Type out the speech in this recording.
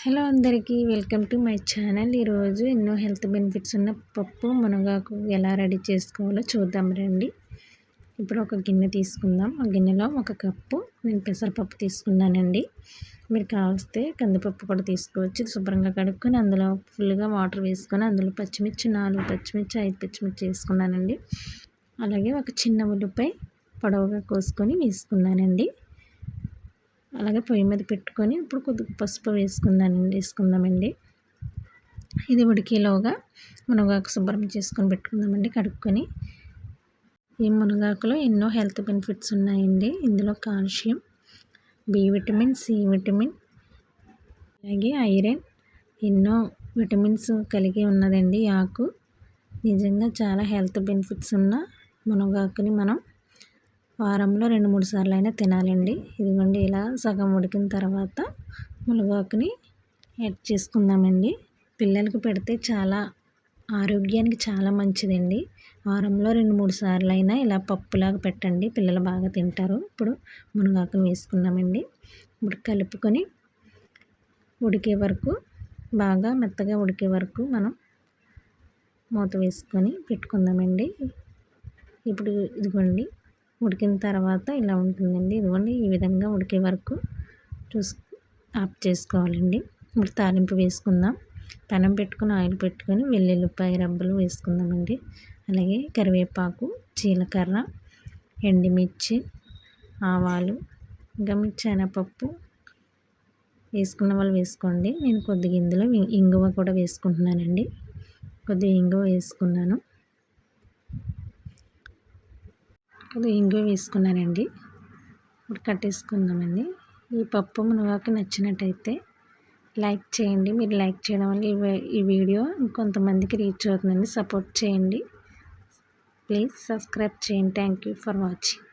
Hello అందరికీ welcome to my channel. ఈరోజు ఎన్నో హెల్త్ బెనిఫిట్స్ ఉన్న పప్పు మునగాకు ఎలా రెడీ చేసుకోవాలో చూద్దాం రండి. ఇప్పుడు ఒక గిన్నె తీసుకుందాం. ఆ గిన్నెలో ఒక కప్పు నేను పెసరపప్పు తీసుకున్నానండి. మీరు కావలిస్తే కందిపప్పు కూడా తీసుకోవచ్చు. శుభ్రంగా కడుక్కొని అందులో ఫుల్గా వాటర్ వేసుకొని అందులో పచ్చిమిర్చి నాలుగు పచ్చిమిర్చి ఐదు పచ్చిమిర్చి వేసుకున్నానండి. అలాగే ఒక చిన్న ఉల్లిపాయ పొడవుగా కోసుకొని వేసుకున్నానండి. అలాగే పొయ్యి మీద పెట్టుకొని ఇప్పుడు కొద్దిగా పసుపు వేసుకుందానండి వేసుకుందామండి. ఇది ఉడికేలోగా మునగాకు శుభ్రం చేసుకొని పెట్టుకుందామండి కడుక్కొని. ఈ మునగాకులో ఎన్నో హెల్త్ బెనిఫిట్స్ ఉన్నాయండి. ఇందులో calcium B vitamin C vitamin అలాగే ఐరన్ ఎన్నో విటమిన్స్ కలిగి ఉన్నదండి ఆకు. నిజంగా చాలా హెల్త్ బెనిఫిట్స్ ఉన్న మునగాకుని మనం వారంలో రెండు మూడు సార్లు అయినా తినాలండి. ఇదిగోండి ఇలా సగం ఉడికిన తర్వాత మునగాకుని యాడ్ చేసుకుందామండి. పిల్లలకు పెడితే చాలా ఆరోగ్యానికి చాలా మంచిదండి. వారంలో రెండు మూడు సార్లు అయినా ఇలా పప్పులాగా పెట్టండి. పిల్లలు బాగా తింటారు. ఇప్పుడు మునగాకుని వేసుకుందామండి. ఇప్పుడు కలుపుకొని ఉడికే వరకు బాగా మెత్తగా ఉడికే వరకు మనం మూత వేసుకొని పెట్టుకుందామండి. ఇప్పుడు ఇదిగోండి ఉడికిన తర్వాత ఇలా ఉంటుందండి. ఇదిగోండి ఈ విధంగా ఉడికే వరకు చూసి ఆఫ్ చేసుకోవాలండి. ఇప్పుడు తాలింపు వేసుకుందాం. పెనం పెట్టుకుని ఆయిల్ పెట్టుకొని వెల్లుల్లిపాయ రబ్బలు వేసుకుందామండి. అలాగే కరివేపాకు జీలకర్ర ఎండుమిర్చి ఆవాలు ఇంకా శనగపప్పు వేసుకున్న వాళ్ళు వేసుకోండి. నేను కొద్దిగా ఇందులో ఇంగువ కూడా వేసుకుంటున్నానండి. కొద్దిగా ఇంగువ వేసుకున్నాను. కొద్దిగా ఇంగు వేసుకున్నానండి. ఇప్పుడు కట్టేసుకుందామండి. ఈ పప్పు మునగాకు నచ్చినట్టయితే లైక్ చేయండి. మీరు లైక్ చేయడం వల్ల ఈ వీడియో ఇంకొంతమందికి రీచ్ అవుతుందండి. సపోర్ట్ చేయండి. ప్లీజ్ సబ్స్క్రైబ్ చేయండి. Thank you for watching.